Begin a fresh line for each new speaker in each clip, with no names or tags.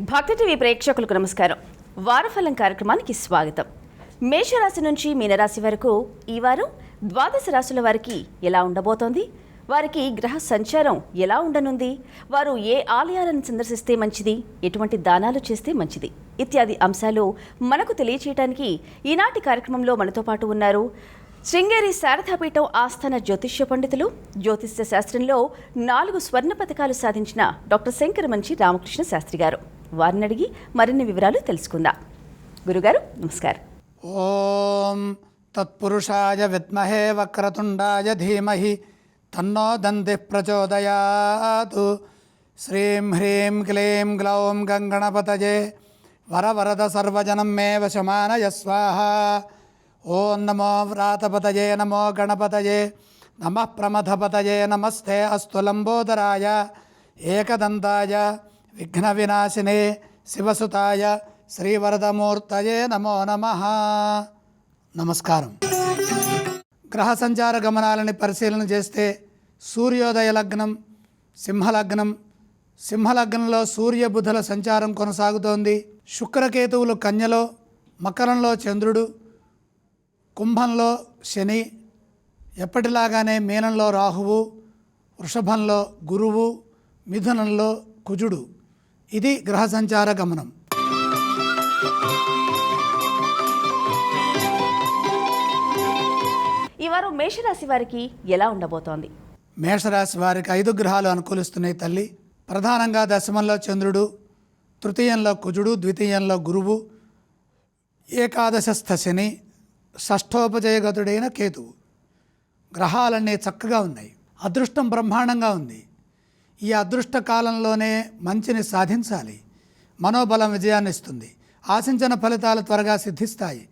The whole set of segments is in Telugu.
భక్తి టీవీ ప్రేక్షకులకు నమస్కారం. వారఫలం కార్యక్రమానికి స్వాగతం. మేషరాశి నుంచి మీనరాశి వరకు ఈ వారం ద్వాదశ రాశుల వారికి ఎలా ఉండబోతోంది? వారికి గ్రహ సంచారం ఎలా ఉండనుంది? వారు ఏ ఆలయాలను సందర్శిస్తే మంచిది? ఎటువంటి దానాలు చేస్తే మంచిది? ఇత్యాది అంశాలు మనకు తెలియచేయడానికి ఈనాటి కార్యక్రమంలో మనతో పాటు ఉన్నారు శృంగేరి శారదాపీఠం ఆస్థాన జ్యోతిష్య పండితులు జ్యోతిష్య శాస్త్రంలో నాలుగు స్వర్ణ పథకాలు సాధించిన డాక్టర్ శంకర మంచి రామకృష్ణ శాస్త్రి గారు. వారిని అడిగి మరిన్ని వివరాలు తెలుసుకుందాం. గురుగారు నమస్కారం.
ఓం తత్పురుషాయ విద్మహే వక్రతుండాయ ధీమహి తన్నో దంది ప్రచోదయాత్. శ్రీం హ్రీం క్లీం గ్లౌం గంగణపతజే. వరవరద సర్వజనం మే వశమానయ స్వాహ. ఓం నమో వ్రాతపతయే నమో గణపతయే నమ ప్రమథపతయే నమస్తే అస్తు లంబోదరాయ ఏకదంతాయ విఘ్న వినాశినే శివసుతాయ శ్రీవరదమూర్తయే నమో నమ. నమస్కారం. గ్రహ సంచార గమనాలని పరిశీలన చేస్తే సూర్యోదయ లగ్నం సింహలగ్నం సింహలగ్నంలో సూర్యబుధుల సంచారం కొనసాగుతోంది. శుక్రకేతువులు కన్యలో మకరంలో చంద్రుడు కుంభంలో శని ఎప్పటిలాగానే మీనంలో రాహువు వృషభంలో గురువు మిథునంలో కుజుడు. ఇది గ్రహ సంచార గమనం.
ఈ వారం మేషరాశి వారికి ఎలా ఉండబోతోంది?
మేషరాశి వారికి ఐదు గ్రహాలు అనుకూలిస్తున్నాయి తల్లి. ప్రధానంగా దశమంలో చంద్రుడు తృతీయంలో కుజుడు ద్వితీయంలో గురువు ఏకాదశస్థ శని షష్ఠోపజయగతుడైన కేతువు గ్రహాలన్నీ చక్కగా ఉన్నాయి. అదృష్టం బ్రహ్మాండంగా ఉంది. ఈ అదృష్ట కాలంలోనే మంచిని సాధించాలి. మనోబలం విజయాన్ని ఇస్తుంది. ఆశించిన ఫలితాలు త్వరగా సిద్ధిస్తాయి.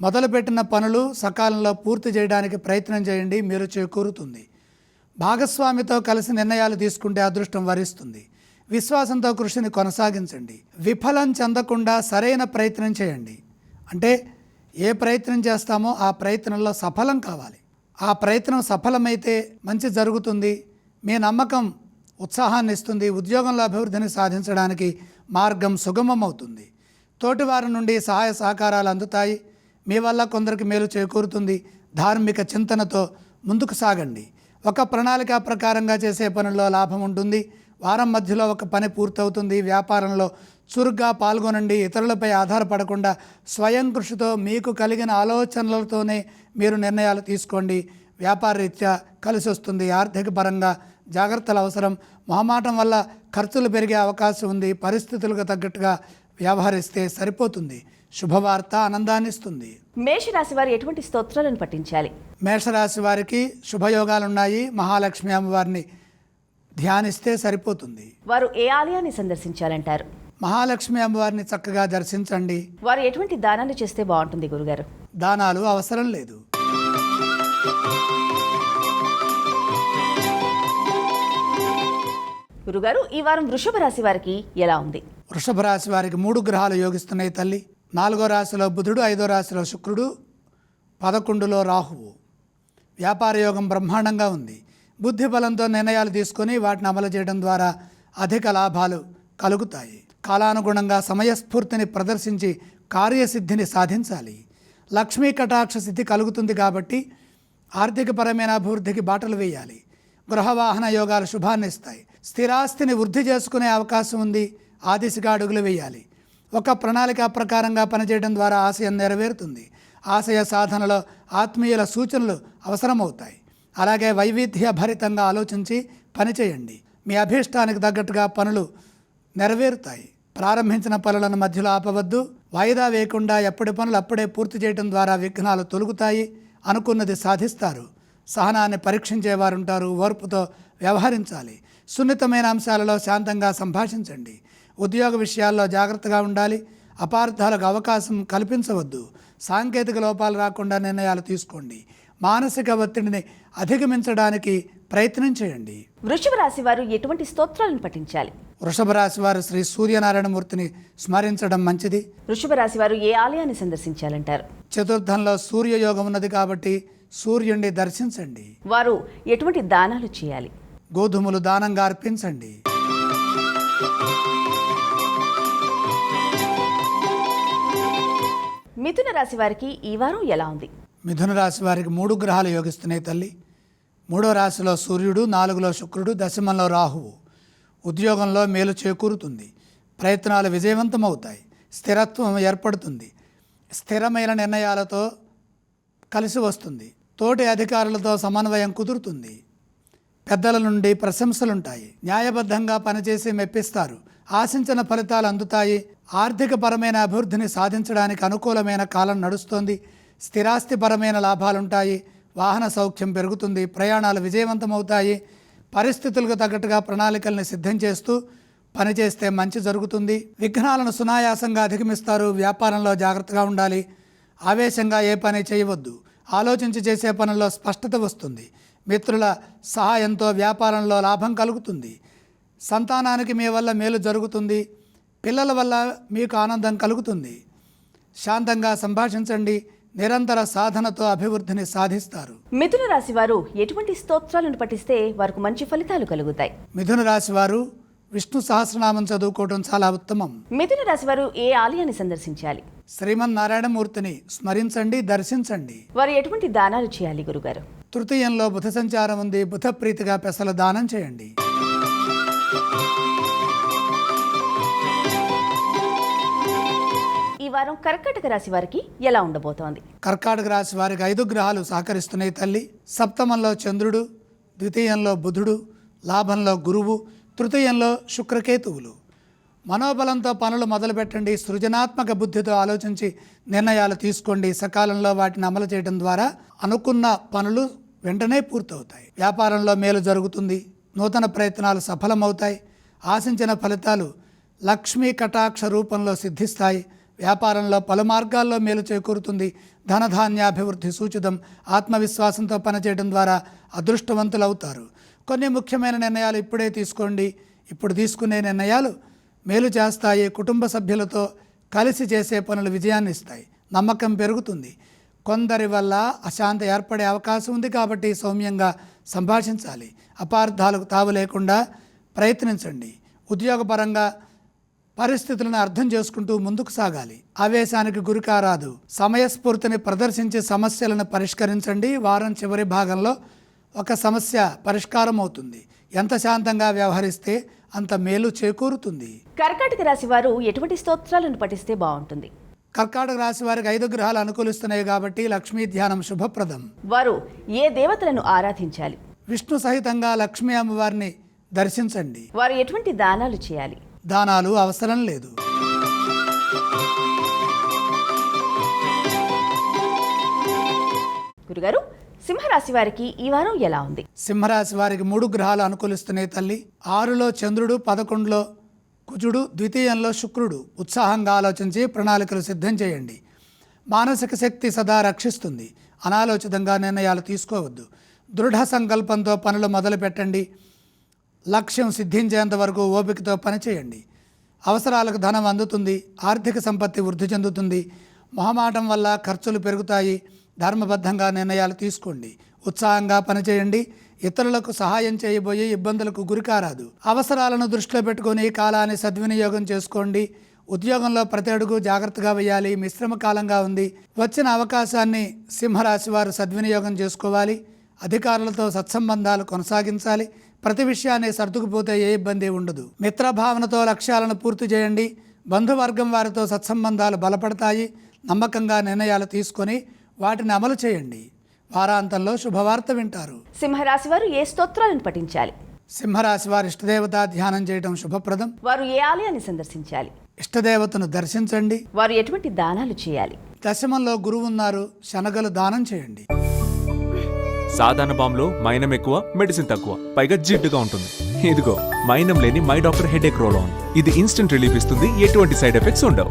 మొదలుపెట్టిన పనులు సకాలంలో పూర్తి చేయడానికి ప్రయత్నం చేయండి. మీరు చేకూరుతుంది. భాగస్వామితో కలిసి నిర్ణయాలు తీసుకుంటే అదృష్టం వరిస్తుంది. విశ్వాసంతో కృషిని కొనసాగించండి. విఫలం చెందకుండా సరైన ప్రయత్నం చేయండి. అంటే ఏ ప్రయత్నం చేస్తామో ఆ ప్రయత్నంలో సఫలం కావాలి. ఆ ప్రయత్నం సఫలమైతే మంచి జరుగుతుంది. మీ నమ్మకం ఉత్సాహాన్ని ఇస్తుంది. ఉద్యోగంలో అభివృద్ధిని సాధించడానికి మార్గం సుగమం అవుతుంది తోటివారి నుండి సహాయ సహకారాలు అందుతాయి. మీ వల్ల కొందరికి మేలు చేకూరుతుంది. ధార్మిక చింతనతో ముందుకు సాగండి. ఒక ప్రణాళిక ప్రకారంగా చేసే పనుల్లో లాభం ఉంటుంది. వారం మధ్యలో ఒక పని పూర్తవుతుంది. వ్యాపారంలో చురుగ్గా పాల్గొనండి. ఇతరులపై ఆధారపడకుండా స్వయం కృషితో మీకు కలిగిన ఆలోచనలతోనే మీరు నిర్ణయాలు తీసుకోండి. వ్యాపార రీత్యా కలిసి వస్తుంది ఆర్థిక పరంగా జాగ్రత్తలు అవసరం. మొహమాటం వల్ల ఖర్చులు పెరిగే అవకాశం ఉంది. పరిస్థితులకు తగ్గట్టుగా వ్యవహరిస్తే సరిపోతుంది. శుభవార్త ఆనందాన్ని ఇస్తుంది.
మేషరాశి వారు ఎటువంటి స్తోత్రాలను పఠించాలి?
మేషరాశి వారికి శుభయోగాలు ఉన్నాయి మహాలక్ష్మి అమ్మవారిని ధ్యానిస్తే సరిపోతుంది.
వారు ఏ ఆలయాన్ని సందర్శించాలంటారు?
మహాలక్ష్మి అమ్మవారిని చక్కగా దర్శించండి.
వారు ఎటువంటి దానాలు చేస్తే బాగుంటుంది గురుగారు?
దానాలు అవసరం లేదు.
గురుగారు ఈ వారం వృషభ రాశి వారికి ఎలా ఉంది?
వృషభ రాశి వారికి మూడు గ్రహాలు యోగిస్తున్నాయి తల్లి. నాలుగో రాశిలో బుధుడు ఐదో రాశిలో శుక్రుడు పదకొండులో రాహువు. వ్యాపార యోగం బ్రహ్మాండంగా ఉంది. బుద్ధి బలంతో నిర్ణయాలు తీసుకొని వాటిని అమలు చేయడం ద్వారా అధిక లాభాలు కలుగుతాయి. కాలానుగుణంగా సమయస్ఫూర్తిని ప్రదర్శించి కార్యసిద్ధిని సాధించాలి. లక్ష్మీ కటాక్ష సిద్ధి కలుగుతుంది కాబట్టి ఆర్థికపరమైన అభివృద్ధికి బాటలు వేయాలి. గృహవాహన యోగాలు శుభాన్ని ఇస్తాయి. స్థిరాస్తిని వృద్ధి చేసుకునే అవకాశం ఉంది. ఆ దిశగా అడుగులు వేయాలి. ఒక ప్రణాళిక ప్రకారంగా పనిచేయడం ద్వారా ఆశయం నెరవేరుతుంది. ఆశయ సాధనలో ఆత్మీయుల సూచనలు అవసరమవుతాయి. అలాగే వైవిధ్య భరితంగా ఆలోచించి పనిచేయండి. మీ అభీష్టానికి తగ్గట్టుగా పనులు నెరవేరుతాయి. ప్రారంభించిన పనులను మధ్యలో ఆపవద్దు. వాయిదా వేయకుండా ఎప్పటి పనులు అప్పుడే పూర్తి చేయడం ద్వారా విఘ్నాలు తొలుగుతాయి అనుకున్నది సాధిస్తారు. సహనాన్ని పరీక్షించేవారుంటారు. ఓర్పుతో వ్యవహరించాలి. సున్నితమైన అంశాలలో శాంతంగా సంభాషించండి. ఉద్యోగ విషయాల్లో జాగ్రత్తగా ఉండాలి. అపార్థాలకు అవకాశం కల్పించవద్దు. సాంకేతిక లోపాలు రాకుండా నిర్ణయాలు తీసుకోండి. మానసిక ఒత్తిడిని అధిగమించడానికి ప్రయత్నం చేయండి.
వృషభ రాశి వారు ఎటువంటి స్తోత్రాలను పఠించాలి?
వృషభ రాశి వారు శ్రీ సూర్యనారాయణమూర్తిని స్మరించడం మంచిది.
వృషభ రాశి వారు ఏ ఆలయాన్ని సందర్శించాలంటారు?
చతుర్థంలో సూర్యయోగం ఉన్నది కాబట్టి సూర్యుడిని దర్శించండి.
వారు ఎటువంటి దానాలు చేయాలి?
గోధుమలు దానంగా అర్పించండి.
మిథున రాశి వారికి ఈ వారం ఎలా ఉంది?
మిథున రాశి వారికి మూడు గ్రహాలు యోగిస్తున్నాయి తల్లి. మూడో రాశిలో సూర్యుడు నాలుగులో శుక్రుడు దశమంలో రాహువు. ఉద్యోగంలో మేలు చేకూరుతుంది. ప్రయత్నాలు విజయవంతమవుతాయి. స్థిరత్వం ఏర్పడుతుంది. స్థిరమైన నిర్ణయాలతో కలిసి వస్తుంది. తోటి అధికారులతో సమన్వయం కుదురుతుంది. పెద్దల నుండి ప్రశంసలుంటాయి. న్యాయబద్ధంగా పనిచేసి మెప్పిస్తారు. ఆశించిన ఫలితాలు అందుతాయి. ఆర్థికపరమైన అభివృద్ధిని సాధించడానికి అనుకూలమైన కాలం నడుస్తోంది. స్థిరాస్తిపరమైన లాభాలుంటాయి. వాహన సౌఖ్యం పెరుగుతుంది ప్రయాణాలు విజయవంతమవుతాయి పరిస్థితులకు తగ్గట్టుగా ప్రణాళికల్ని సిద్ధం చేస్తూ పనిచేస్తే మంచి జరుగుతుంది. విఘ్నాలను సునాయాసంగా అధిగమిస్తారు వ్యాపారంలో జాగ్రత్తగా ఉండాలి. ఆవేశంగా ఏ పని చేయవద్దు ఆలోచించి చేసే పనుల్లో స్పష్టత వస్తుంది. మిత్రుల సహాయంతో వ్యాపారంలో లాభం కలుగుతుంది. సంతానానికి మీ వల్ల మేలు జరుగుతుంది పిల్లల వల్ల మీకు ఆనందం కలుగుతుంది. శాంతంగా సంభాషించండి నిరంతర సాధనతో అభివృద్ధిని సాధిస్తారు.
మిథున రాశి వారు ఎటువంటి స్తోత్రాలను పఠిస్తే వారికి మంచి ఫలితాలు కలుగుతాయి?
మిథున రాశి వారు విష్ణు సహస్రనామం చదువుకోవడం చాలా ఉత్తమం.
మిథున రాశి వారు ఏ ఆలయాన్ని సందర్శించాలి?
శ్రీమన్నారాయణమూర్తిని స్మరించండి దర్శించండి.
వారు ఎటువంటి దానాలు చేయాలి గురుగారు?
తృతీయంలో బుధ సంచారం ఉంది బుధ ప్రీతిగా పెసల దానం చేయండి.
వారం కర్కాటక రాశి వారికి ఎలా ఉండబోతోంది?
కర్కాటక రాశి వారికి ఐదు గ్రహాలు సహకరిస్తున్నాయి తల్లి. సప్తమంలో చంద్రుడు ద్వితీయంలో బుధుడు లాభంలో గురువు తృతీయంలో శుక్రకేతువులు. మనోబలంతో పనులు మొదలుపెట్టండి. సృజనాత్మక బుద్ధితో ఆలోచించి నిర్ణయాలు తీసుకోండి. సకాలంలో వాటిని అమలు చేయడం ద్వారా అనుకున్న పనులు వెంటనే పూర్తవుతాయి. వ్యాపారంలో మేలు జరుగుతుంది. నూతన ప్రయత్నాలు సఫలమవుతాయి. ఆశించిన ఫలితాలు లక్ష్మీ కటాక్ష రూపంలో సిద్ధిస్తాయి. వ్యాపారంలో పలు మార్గాల్లో మేలు చేకూరుతుంది. ధనధాన్యాభివృద్ధి సూచితం. ఆత్మవిశ్వాసంతో పనిచేయడం ద్వారా అదృష్టవంతులవుతారు. కొన్ని ముఖ్యమైన నిర్ణయాలు ఇప్పుడే తీసుకోండి. ఇప్పుడు తీసుకునే నిర్ణయాలు మేలు చేస్తాయి. కుటుంబ సభ్యులతో కలిసి చేసే పనులు విజయాన్ని ఇస్తాయి. నమ్మకం పెరుగుతుంది. కొందరి వల్ల అశాంతి ఏర్పడే అవకాశం ఉంది కాబట్టి సౌమ్యంగా సంభాషించాలి. అపార్థాలకు తావు లేకుండా ప్రయత్నించండి. ఉద్యోగపరంగా పరిస్థితులను అర్థం చేసుకుంటూ ముందుకు సాగాలి. ఆవేశానికి గురికారాదు. సమయస్ఫూర్తిని ప్రదర్శించి సమస్యలను పరిష్కరించండి. వారం చివరి భాగంలో ఒక సమస్య పరిష్కారం అవుతుంది ఎంత శాంతంగా వ్యవహరిస్తే అంత మేలు చేకూరుతుంది.
కర్కాటక రాశి వారు ఎటువంటి స్తోత్రాలను పఠిస్తే బాగుంటుంది?
కర్కాటక రాశి వారికి ఐదు గ్రహాలు అనుకూలిస్తున్నాయి కాబట్టి లక్ష్మీ ధ్యానం శుభప్రదం.
వారు ఏ దేవతలను ఆరాధించాలి?
విష్ణు సహితంగా లక్ష్మీ అమ్మవారిని దర్శించండి.
వారు ఎటువంటి దానాలు చేయాలి?
దానాలు అవసరం లేదు.
గురుగారు సింహరాశి వారికి ఈ వారం ఎలా ఉంది?
సింహరాశి వారికి మూడు గ్రహాలు అనుకూలిస్తున్నాయి తల్లి. ఆరులో చంద్రుడు పదకొండులో కుజుడు ద్వితీయంలో శుక్రుడు. ఉత్సాహంగా ఆలోచించి ప్రణాళికలు సిద్ధం చేయండి. మానసిక శక్తి సదా రక్షిస్తుంది. అనాలోచితంగా నిర్ణయాలు తీసుకోవద్దు. దృఢ సంకల్పంతో పనులు మొదలు పెట్టండి లక్ష్యం సిద్ధించేంత వరకు ఓపికతో పనిచేయండి. అవసరాలకు ధనం అందుతుంది ఆర్థిక సంపత్తి వృద్ధి చెందుతుంది మొహమాటం వల్ల ఖర్చులు పెరుగుతాయి ధర్మబద్ధంగా నిర్ణయాలు తీసుకోండి. ఉత్సాహంగా పనిచేయండి ఇతరులకు సహాయం చేయబోయే ఇబ్బందులకు గురికారాదు. అవసరాలను దృష్టిలో పెట్టుకొని కాలాన్ని సద్వినియోగం చేసుకోండి. ఉద్యోగంలో ప్రతి అడుగు జాగ్రత్తగా వేయాలి మిశ్రమ కాలంగా ఉంది. వచ్చిన అవకాశాన్ని సింహరాశి వారు సద్వినియోగం చేసుకోవాలి అధికారులతో సత్సంబంధాలు కొనసాగించాలి ప్రతి విషయాన్ని సర్దుకుపోతే ఏ ఇబ్బంది ఉండదు. మిత్రభావనతో లక్ష్యాలను పూర్తి చేయండి. బంధువర్గం వారితో సత్సంబంధాలు బలపడతాయి. నమ్మకంగా నిర్ణయాలు తీసుకొని వాటిని అమలు చేయండి. వారాంతంలో శుభవార్త వింటారు.
సింహరాశి వారు ఏ స్తోత్రాలను పఠించాలి?
సింహరాశి వారి ఇష్టదేవత ధ్యానం చేయడం శుభప్రదం.
వారు ఏ ఆలయాన్ని సందర్శించాలి?
ఇష్టదేవతను దర్శించండి.
వారు ఎటువంటి దానాలు చేయాలి?
దశమంలో గురువు ఉన్నారు. శనగలు దానం చేయండి.
సాధారణ బాంబులో మైనం ఎక్కువ మెడిసిన్ తక్కువ. పైగా జిడ్డుగా ఉంటుంది. ఇదిగో మైనం లేని my doctor headache roll on. ఇది ఇన్స్టెంట్ రిలీఫ్ ఇస్తుంది ఎటువంటి సైడ్ ఎఫెక్ట్స్ ఉండవు.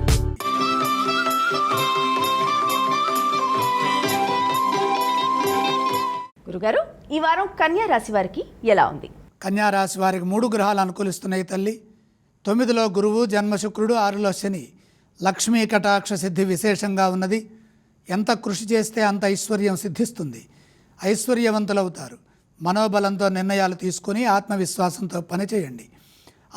గురుగారు ఈ వారం కన్యా రాశి వారికి ఎలా ఉంది?
కన్యా రాశి వారికి మూడు గ్రహాలు అనుకూలిస్తున్నాయి తల్లి. తొమ్మిదిలో గురువు జన్మ శుక్రుడు ఆరులో శని. లక్ష్మీ కటాక్ష సిద్ధి విశేషంగా ఉన్నది. ఎంత కృషి చేస్తే అంత ఐశ్వర్యం సిద్ధిస్తుంది. ఐశ్వర్యవంతులవుతారు. మనోబలంతో నిర్ణయాలు తీసుకొని ఆత్మవిశ్వాసంతో పనిచేయండి.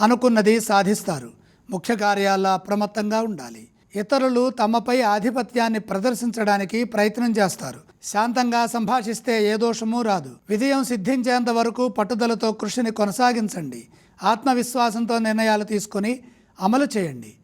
అనుకున్నది సాధిస్తారు. ముఖ్య కార్యాల్లో అప్రమత్తంగా ఉండాలి. ఇతరులు తమపై ఆధిపత్యాన్ని ప్రదర్శించడానికి ప్రయత్నం చేస్తారు. శాంతంగా సంభాషిస్తే ఏ దోషమూ రాదు. విజయం సిద్ధించేంత వరకు పట్టుదలతో కృషిని కొనసాగించండి. ఆత్మవిశ్వాసంతో నిర్ణయాలు తీసుకొని అమలు చేయండి.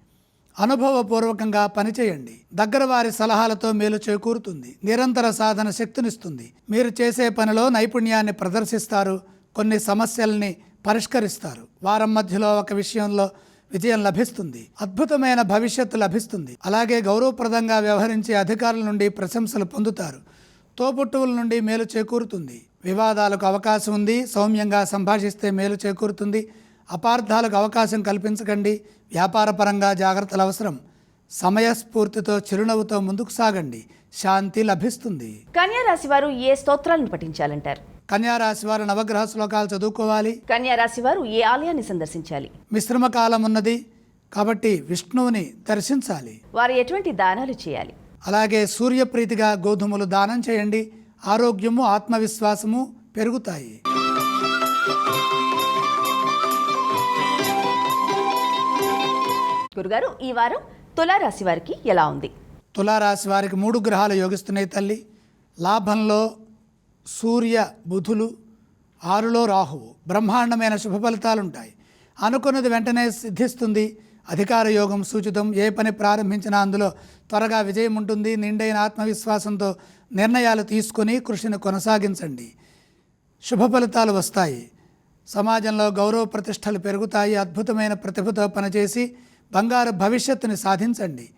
అనుభవపూర్వకంగా పనిచేయండి. దగ్గర వారి సలహాలతో మేలు చేకూరుతుంది. నిరంతర సాధన శక్తినిస్తుంది. మీరు చేసే పనిలో నైపుణ్యాన్ని ప్రదర్శిస్తారు. కొన్ని సమస్యల్ని పరిష్కరిస్తారు. వారం మధ్యలో ఒక విషయంలో విజయం లభిస్తుంది. అద్భుతమైన భవిష్యత్తు లభిస్తుంది. అలాగే గౌరవప్రదంగా వ్యవహరించే అధికారుల నుండి ప్రశంసలు పొందుతారు. తోబుట్టువుల నుండి మేలు చేకూరుతుంది. వివాదాలకు అవకాశం ఉంది. సౌమ్యంగా సంభాషిస్తే మేలు చేకూరుతుంది. అపార్థాలకు అవకాశం కల్పించకండి. వ్యాపారపరంగా జాగ్రత్తలు అవసరం. సమయస్ఫూర్తితో చిరునవ్వుతో ముందుకు సాగండి. శాంతి లభిస్తుంది.
కన్యా రాశి వారు ఏ స్తోత్రాలను పఠించాలంటారు?
కన్యా రాశి వారు నవగ్రహ శ్లోకాలు చదువుకోవాలి.
కన్యా రాశి వారు ఏ ఆలయాన్ని సందర్శించాలి?
మిశ్రమ కాలం ఉన్నది కాబట్టి విష్ణువుని దర్శించాలి.
వారు ఎటువంటి దానాలు చేయాలి?
అలాగే సూర్యప్రీతిగా గోధుమలు దానం చేయండి. ఆరోగ్యము ఆత్మవిశ్వాసము పెరుగుతాయి.
గురుగారు ఈ వారం తులారాశి వారికి ఎలా ఉంది?
తులారాశి వారికి మూడు గ్రహాలు యోగిస్తున్నాయి తల్లి. లాభంలో సూర్య బుధులు ఆరులో రాహువు. బ్రహ్మాండమైన శుభ ఫలితాలు ఉంటాయి అనుకున్నది వెంటనే సిద్ధిస్తుంది. అధికార యోగం సూచితం. ఏ పని ప్రారంభించినా అందులో త్వరగా విజయం ఉంటుంది. నిండైన ఆత్మవిశ్వాసంతో నిర్ణయాలు తీసుకొని కృషిని కొనసాగించండి. శుభ ఫలితాలు వస్తాయి. సమాజంలో గౌరవ ప్రతిష్టలు పెరుగుతాయి. అద్భుతమైన ప్రతిభతో పనిచేసి బంగారు భవిష్యత్తుని సాధించండి.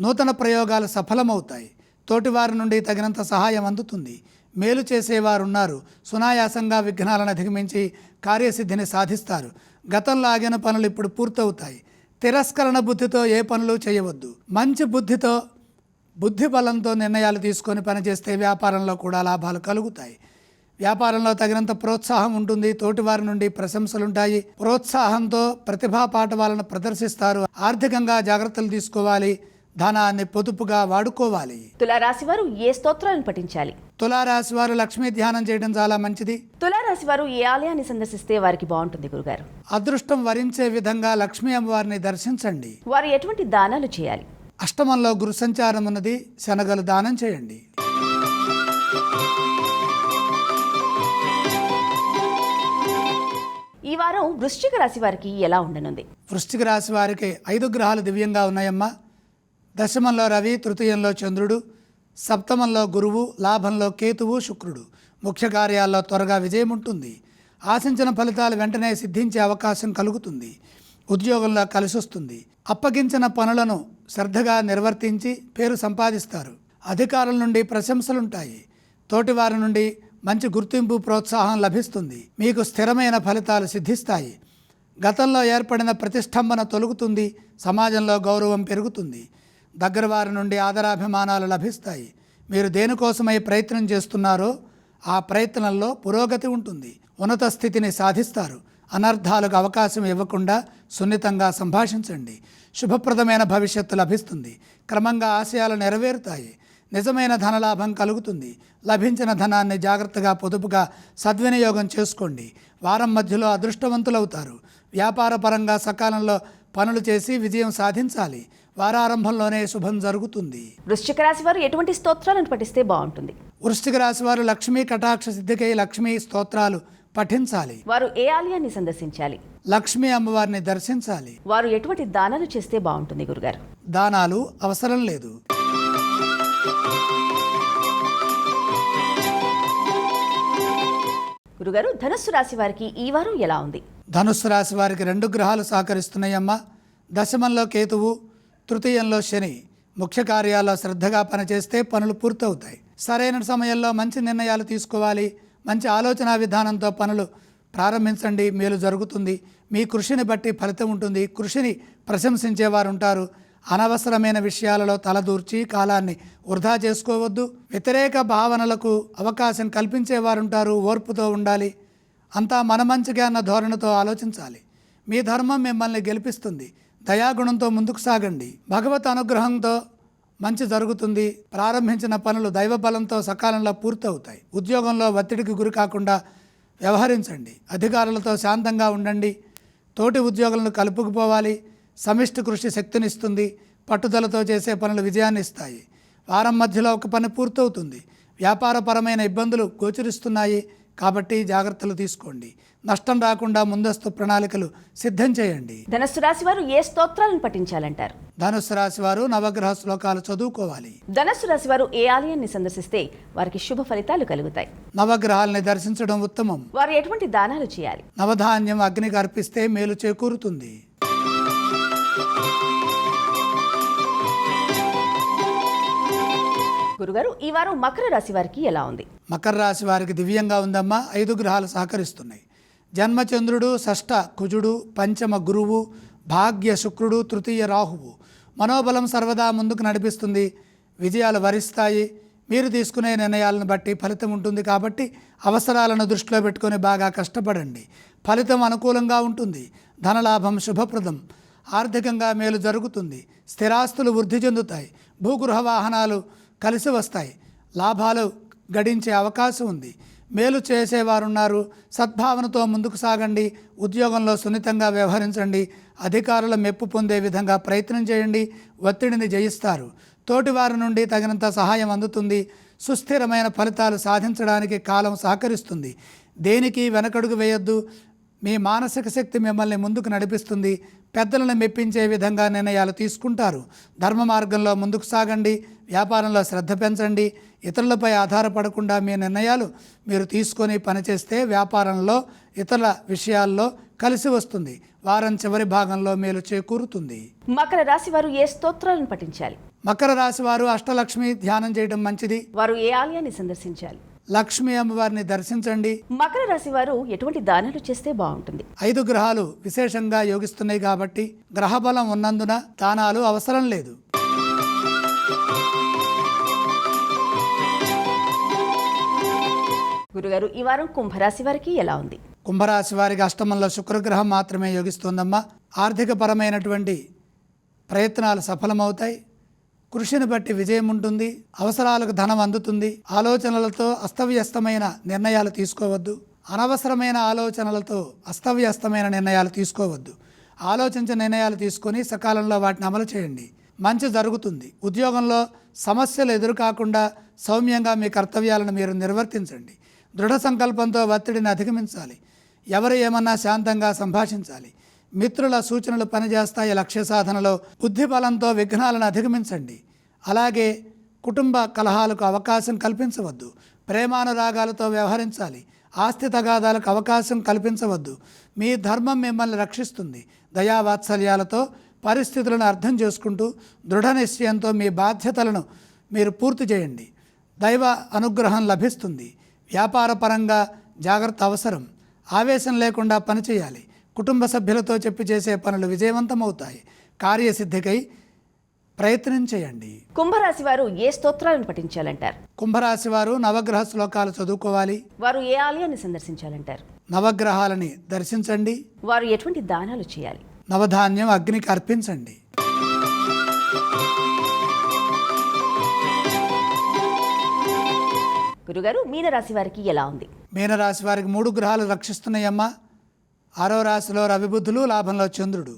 నూతన ప్రయోగాలు సఫలమవుతాయి. తోటివారి నుండి తగినంత సహాయం అందుతుంది. మేలు చేసేవారు ఉన్నారు సునాయాసంగా విఘ్నాలను అధిగమించి కార్యసిద్ధిని సాధిస్తారు. గతంలో ఆగిన పనులు ఇప్పుడు పూర్తవుతాయి. తిరస్కరణ బుద్ధితో ఏ పనులు చేయవద్దు. మంచి బుద్ధితో బుద్ధి బలంతో నిర్ణయాలు తీసుకొని పనిచేస్తే వ్యాపారంలో కూడా లాభాలు కలుగుతాయి. వ్యాపారంలో తగినంత ప్రోత్సాహం ఉంటుంది. తోటివారి నుండి ప్రశంసలుంటాయి. ప్రోత్సాహంతో ప్రతిభా పాఠవాలను ప్రదర్శిస్తారు. ఆర్థికంగా జాగ్రత్తలు తీసుకోవాలి. ధనాన్ని పొదుపుగా వాడుకోవాలి.
తులారాశి వారు ఏ స్తోత్రాలను పఠించాలి?
తులారాశి వారు లక్ష్మీ ధ్యానం చేయడం చాలా మంచిది.
తులారాశి వారు ఏ ఆలయాన్ని సందర్శిస్తే వారికి బాగుంటుంది గురుగారు?
అదృష్టం వరించే విధంగా లక్ష్మీ అమ్మవారిని దర్శించండి.
వారు ఎటువంటి దానాలు చేయాలి?
అష్టమంలో గురు సంచారం ఉన్నది. శనగలు దానం చేయండి.
ఈ వారం వృశ్చిక రాశి వారికి ఎలా ఉండనుంది?
వృశ్చిక రాశి వారికి ఐదు గ్రహాలు దివ్యంగా ఉన్నాయమ్మా. దశమంలో రవి తృతీయంలో చంద్రుడు సప్తమంలో గురువు లాభంలో కేతువు శుక్రుడు. ముఖ్య కార్యాల్లో త్వరగా విజయం ఉంటుంది. ఆశించిన ఫలితాలు వెంటనే సిద్ధించే అవకాశం కలుగుతుంది. ఉద్యోగంలో కలిసొస్తుంది అప్పగించిన పనులను శ్రద్ధగా నిర్వర్తించి పేరు సంపాదిస్తారు. అధికారుల నుండి ప్రశంసలుంటాయి. తోటివారి నుండి మంచి గుర్తింపు ప్రోత్సాహం లభిస్తుంది. మీకు స్థిరమైన ఫలితాలు సిద్ధిస్తాయి. గతంలో ఏర్పడిన ప్రతిష్టంభన తొలుగుతుంది. సమాజంలో గౌరవం పెరుగుతుంది. దగ్గర వారి నుండి ఆదరాభిమానాలు లభిస్తాయి. మీరు దేనికోసమై ప్రయత్నం చేస్తున్నారో ఆ ప్రయత్నంలో పురోగతి ఉంటుంది. ఉన్నత స్థితిని సాధిస్తారు. అనర్థాలకు అవకాశం ఇవ్వకుండా సున్నితంగా సంభాషించండి. శుభప్రదమైన భవిష్యత్తు లభిస్తుంది. క్రమంగా ఆశయాలు నెరవేరుతాయి. నిజమైన ధనలాభం కలుగుతుంది. లభించిన ధనాన్ని జాగ్రత్తగా పొదుపుగా సద్వినియోగం చేసుకోండి. వారం మధ్యలో అదృష్టవంతులవుతారు. వ్యాపార పరంగా సకాలంలో పనులు చేసి విజయం సాధించాలి. వారారంభంలోనే శుభం జరుగుతుంది.
వృశ్చిక రాశి వారు ఎటువంటి స్తోత్రాలను పఠిస్తే బాగుంటుంది?
వృశ్చిక రాశి వారు లక్ష్మీ కటాక్ష సిద్ధికై లక్ష్మీ స్తోత్రాలు పఠించాలి.
వారు ఏ ఆలయాన్ని సందర్శించాలి?
లక్ష్మీ అమ్మవారిని దర్శించాలి.
వారు ఎటువంటి దానాలు చేస్తే బాగుంటుంది గురుగారు?
దానాలు అవసరం లేదు.
గురుగారు ధనుస్సు రాశి వారికి ఈ వారం ఎలా ఉంది?
ధనుస్సు రాశి వారికి రెండు గ్రహాలు సహకరిస్తున్నాయమ్మా. దశమంలో కేతువు తృతీయంలో శని. ముఖ్య కార్యాల్లో శ్రద్ధగా పనిచేస్తే పనులు పూర్తవుతాయి. సరైన సమయంలో మంచి నిర్ణయాలు తీసుకోవాలి. మంచి ఆలోచన విధానంతో పనులు ప్రారంభించండి. మేలు జరుగుతుంది. మీ కృషిని బట్టి ఫలితం ఉంటుంది. కృషిని ప్రశంసించేవారు ఉంటారు అనవసరమైన విషయాలలో తలదూర్చి కాలాన్ని వృధా చేసుకోవద్దు. వ్యతిరేక భావనలకు అవకాశం కల్పించేవారుంటారు ఓర్పుతో ఉండాలి. అంతా మన మంచిగా అన్న ధోరణితో ఆలోచించాలి. మీ ధర్మం మిమ్మల్ని గెలిపిస్తుంది. దయాగుణంతో ముందుకు సాగండి. భగవత్ అనుగ్రహంతో మంచి జరుగుతుంది. ప్రారంభించిన పనులు దైవబలంతో సకాలంలో పూర్తవుతాయి. ఉద్యోగంలో ఒత్తిడికి గురి కాకుండా వ్యవహరించండి. అధికారులతో శాంతంగా ఉండండి. తోటి ఉద్యోగులను కలుపుకుపోవాలి. సమిష్టి కృషి శక్తినిస్తుంది పట్టుదలతో చేసే పనులు విజయాన్ని ఇస్తాయి వారం మధ్యలో ఒక పని పూర్తవుతుంది. వ్యాపారపరమైన ఇబ్బందులు గోచరిస్తున్నాయి. కాబట్టి జాగ్రత్తలు తీసుకోండి. నష్టం రాకుండా ముందస్తు ప్రణాళికలు సిద్ధం చేయండి.
ధనస్సు రాశి వారు ఏ స్తోత్రాలను పఠించాలంటారు?
ధనుస్సు రాశి వారు నవగ్రహ శ్లోకాలు చదువుకోవాలి.
ధనస్సు రాశి వారు ఏ ఆలయాన్ని సందర్శిస్తే వారికి శుభ ఫలితాలు కలుగుతాయి?
నవగ్రహాల్ని దర్శించడం ఉత్తమం.
వారు ఎటువంటి దానాలు చేయాలి?
నవధాన్యం అగ్నికి అర్పిస్తే మేలు చేకూరుతుంది.
గురుగారు ఈ వారం మకర రాశి వారికి ఎలా ఉంది?
మకర రాశి వారికి దివ్యంగా ఉందమ్మా ఐదు గ్రహాలు సహకరిస్తున్నాయి. జన్మచంద్రుడు షష్ఠ కుజుడు పంచమ గురువు భాగ్య శుక్రుడు తృతీయ రాహువు. మనోబలం సర్వదా ముందుకు నడిపిస్తుంది. విజయాలు వరిస్తాయి. మీరు తీసుకునే నిర్ణయాలను బట్టి ఫలితం ఉంటుంది కాబట్టి అవసరాలను దృష్టిలో పెట్టుకొని బాగా కష్టపడండి. ఫలితం అనుకూలంగా ఉంటుంది. ధనలాభం శుభప్రదం. ఆర్థికంగా మేలు జరుగుతుంది. స్థిరాస్తులు వృద్ధి చెందుతాయి. భూగృహ వాహనాలు కలిసి వస్తాయి. లాభాలు గడించే అవకాశం ఉంది. మేలు చేసేవారున్నారు. సద్భావనతో ముందుకు సాగండి. ఉద్యోగంలో సున్నితంగా వ్యవహరించండి. అధికారుల మెప్పు పొందే విధంగా ప్రయత్నం చేయండి. ఒత్తిడిని జయిస్తారు. తోటివారి నుండి తగినంత సహాయం అందుతుంది. సుస్థిరమైన ఫలితాలు సాధించడానికి కాలం సహకరిస్తుంది. దేనికి వెనకడుగు వేయొద్దు. మీ మానసిక శక్తి మిమ్మల్ని ముందుకు నడిపిస్తుంది. పెద్దలను మెప్పించే విధంగా నిర్ణయాలు తీసుకుంటారు. ధర్మ మార్గంలో ముందుకు సాగండి. వ్యాపారంలో శ్రద్ధ పెంచండి. ఇతరులపై ఆధారపడకుండా మీ నిర్ణయాలు మీరు తీసుకొని పనిచేస్తే వ్యాపారంలో ఇతరుల విషయాల్లో కలిసి వస్తుంది. వారం చివరి భాగంలో మేలు చేకూరుతుంది.
మకర రాశి వారు ఏ స్తోత్రాలను పఠించాలి?
మకర రాశి వారు అష్టలక్ష్మి ధ్యానం చేయడం మంచిది.
వారు ఏ ఆలయాన్ని సందర్శించాలి?
లక్ష్మీ అమ్మవారిని దర్శించండి.
మకర రాశి వారు ఎటువంటి దానాలు చేస్తే బాగుంటుంది?
ఐదు గ్రహాలు విశేషంగా యోగిస్తున్నాయి కాబట్టి గ్రహబలం ఉన్నందున దానాలు అవసరం లేదు.
గురుగారు ఈ వారం కుంభరాశి వారికి ఎలా ఉంది?
కుంభరాశి వారికి అష్టమంలో శుక్రగ్రహం మాత్రమే యోగిస్తోందమ్మా. ఆర్థికపరమైనటువంటి ప్రయత్నాలు సఫలమవుతాయి. కృషిని బట్టి విజయం ఉంటుంది అవసరాలకు ధనం అందుతుంది. ఆలోచనలతో అస్తవ్యస్తమైన నిర్ణయాలు తీసుకోవద్దు. అనవసరమైన ఆలోచనలతో అస్తవ్యస్తమైన నిర్ణయాలు తీసుకోవద్దు. ఆలోచించే నిర్ణయాలు తీసుకొని సకాలంలో వాటిని అమలు చేయండి. మంచి జరుగుతుంది. ఉద్యోగంలో సమస్యలు ఎదురుకాకుండా సౌమ్యంగా మీ కర్తవ్యాలను మీరు నిర్వర్తించండి. దృఢ సంకల్పంతో ఒత్తిడిని అధిగమించాలి. ఎవరు ఏమన్నా శాంతంగా సంభాషించాలి. మిత్రుల సూచనలు పనిచేస్తాయి లక్ష్య సాధనలో. బుద్ధి బలంతో విఘ్నాలను అధిగమించండి. అలాగే కుటుంబ కలహాలకు అవకాశం కల్పించవద్దు. ప్రేమానురాగాలతో వ్యవహరించాలి. ఆస్తి తగాదాలకు అవకాశం కల్పించవద్దు. మీ ధర్మం మిమ్మల్ని రక్షిస్తుంది. దయావాత్సల్యాలతో పరిస్థితులను అర్థం చేసుకుంటూ దృఢ నిశ్చయంతో మీ బాధ్యతలను మీరు పూర్తి చేయండి. దైవ అనుగ్రహం లభిస్తుంది. వ్యాపారపరంగా జాగ్రత్త అవసరం. ఆవేశం లేకుండా పనిచేయాలి. కుటుంబ సభ్యులతో చెప్పి చేసే పనులు విజయవంతమవుతాయి. కార్యసిద్ధికై ప్రయత్నం చేయండి.
కుంభరాశి వారు ఏ స్తోత్రాలను పఠించాలంటారు?
కుంభరాశి వారు నవగ్రహ శ్లోకాలు చదువుకోవాలి.
వారు ఏ ఆలయాన్ని సందర్శించాలంటారు?
నవగ్రహాలని దర్శించండి.
వారు ఎటువంటి దానాలు చేయాలి?
నవధాన్యం అగ్నికి అర్పించండి.
గురుగారు మీనరాశి వారికి ఎలా ఉంది?
మీనరాశి వారికి మూడు గ్రహాలు రక్షిస్తున్నాయమ్మా. ఆరో రాశిలో రవిబుద్ధులు లాభంలో చంద్రుడు.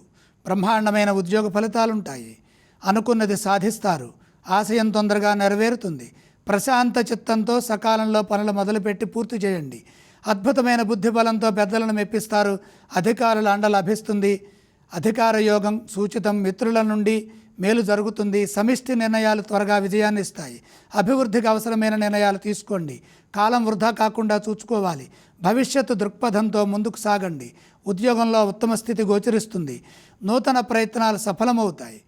బ్రహ్మాండమైన ఉద్యోగ ఫలితాలుంటాయి. అనుకున్నది సాధిస్తారు. ఆశయం తొందరగా నెరవేరుతుంది. ప్రశాంత చిత్తంతో సకాలంలో పనులు మొదలుపెట్టి పూర్తి చేయండి. అద్భుతమైన బుద్ధి బలంతో పెద్దలను మెప్పిస్తారు. అధికారుల అండ లభిస్తుంది. అధికార యోగం సూచితం మిత్రుల నుండి. మేలు జరుగుతుంది. సమిష్టి నిర్ణయాలు త్వరగా విజయాన్ని ఇస్తాయి. అభివృద్ధికి అవసరమైన నిర్ణయాలు తీసుకోండి. కాలం వృధా కాకుండా చూసుకోవాలి భవిష్యత్తు దృక్పథంతో ముందుకు సాగండి. ఉద్యోగంలో ఉత్తమ స్థితి గోచరిస్తుంది. నూతన ప్రయత్నాలు సఫలమవుతాయి.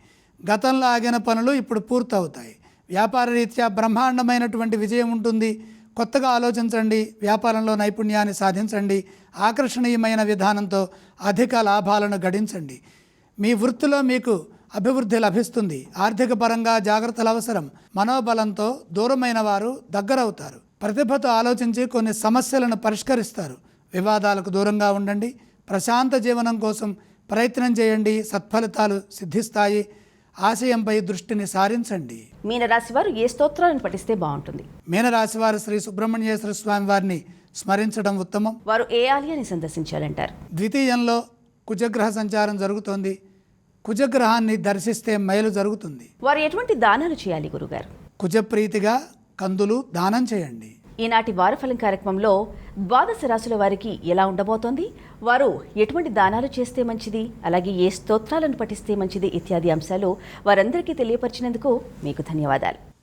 గతంలో ఆగిన పనులు ఇప్పుడు పూర్తవుతాయి. వ్యాపార రీత్యా బ్రహ్మాండమైనటువంటి విజయం ఉంటుంది. కొత్తగా ఆలోచించండి. వ్యాపారంలో నైపుణ్యాన్ని సాధించండి. ఆకర్షణీయమైన విధానంతో అధిక లాభాలను గడించండి. మీ వృత్తిలో మీకు అభివృద్ధి లభిస్తుంది. ఆర్థిక పరంగా జాగ్రత్తలు అవసరం. మనోబలంతో దూరమైన వారు దగ్గరవుతారు. ప్రతిభతో ఆలోచించి కొన్ని సమస్యలను పరిష్కరిస్తారు. వివాదాలకు దూరంగా ఉండండి. ప్రశాంత జీవనం కోసం ప్రయత్నం చేయండి. సత్ఫలితాలు సిద్ధిస్తాయి. ఆశయంపై దృష్టిని సారించండి.
మీనరాశి వారు ఏ స్తోత్రాలను పఠిస్తే బాగుంటుంది?
మీనరాశి వారు శ్రీ సుబ్రహ్మణ్యేశ్వర స్వామి వారిని స్మరించడం ఉత్తమం.
వారు ఏ ఆలయాన్ని సందర్శించాలంటారు?
ద్వితీయంలో కుజగ్రహ సంచారం జరుగుతోంది. కుజగ్రహాన్ని దర్శిస్తే మేలు జరుగుతుంది.
వారు ఎటువంటి దానాలు చేయాలి గురుగారు?
కుజప్రీతిగా కందులు దానం చేయండి.
ఈనాటి వారఫలం కార్యక్రమంలో ద్వాదశ రాశుల వారికి ఎలా ఉండబోతోంది? వారు ఎటువంటి దానాలు చేస్తే మంచిది? అలాగే ఏ స్తోత్రాలను పఠిస్తే మంచిది? ఇత్యాది అంశాలు వారందరికీ తెలియపరిచినందుకు మీకు ధన్యవాదాలు.